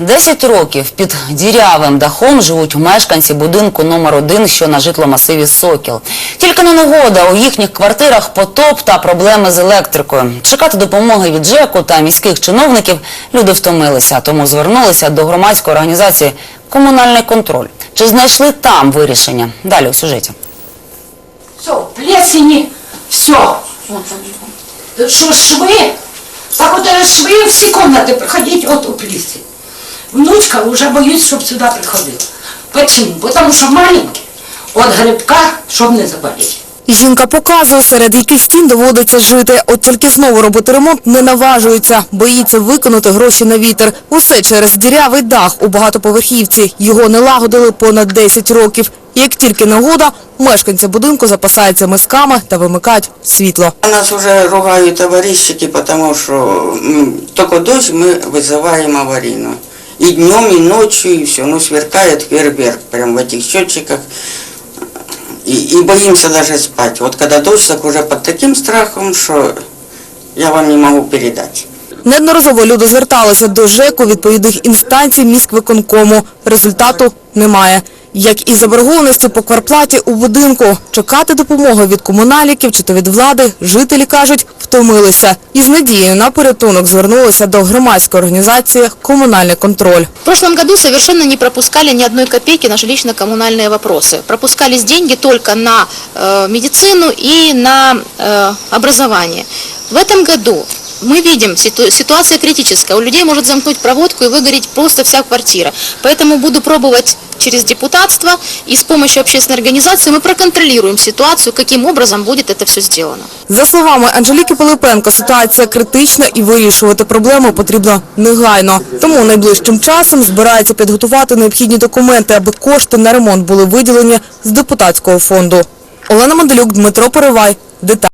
Десять років під дірявим дахом живуть мешканці будинку номер 1 що на житломасиві Сокіл. Тільки на нагода у їхніх квартирах потоп та проблеми з електрикою. Чекати допомоги від ЖЕКу та міських чиновників люди втомилися, тому звернулися до громадської організації «Комунальний контроль». Чи знайшли там вирішення? Далі у сюжеті. Все, плесени, все. Что швы? Так вот э, швы все комнаты проходить от у плесени. Внучка уже боюсь, чтобы сюда приходила. Почему? Потому что маленький, от грибка, чтобы не заболеть. Жінка показує, серед яких стін доводиться жити. От тільки знову робити ремонт не наважується. Боїться виконати гроші на вітер. Усе через дірявий дах у багатоповерхівці. Його не лагодили понад 10 років. Як тільки нагода, мешканці будинку запасаються мисками та вимикають світло. Нас уже ругают товарищики, потому что м, только дождь мы вызываем аварийную. И днем, и ночью, и все. Ну, сверкает фейерверк прям в этих счетчиках. И, и боимся даже спать. Вот когда дождь, так уже под таким страхом, что я вам не могу передать. Неодноразово люди зверталися до ЖЕКу відповідних інстанцій міськвиконкому. Результату немає Як і заборгованості по кварплаті у будинку. Чекати допомоги від комунальників чи то від влади жителі, кажуть, втомилися. І з надією на порятунок звернулися до громадської організації «Комунальний контроль». В прошлом году совершенно не пропускали ни одной копейки на жилищно-коммунальные вопросы. Пропускались деньги только на э, медицину и на э, образование. В этом году мы видим, ситу- ситуация критическая. У людей может замкнуть проводку и выгореть просто вся квартира. Поэтому буду пробовать через депутатство и с помощью общественной организации мы проконтролируем ситуацию, каким образом будет это все сделано. За словами Анжеліки Пилипенко, ситуація критична і вирішувати проблему потрібно негайно. Тому найближчим часом збирається підготувати необхідні документи, аби кошти на ремонт були виділені з депутатського фонду. Олена Манделюк, Дмитро Поривай. Деталі.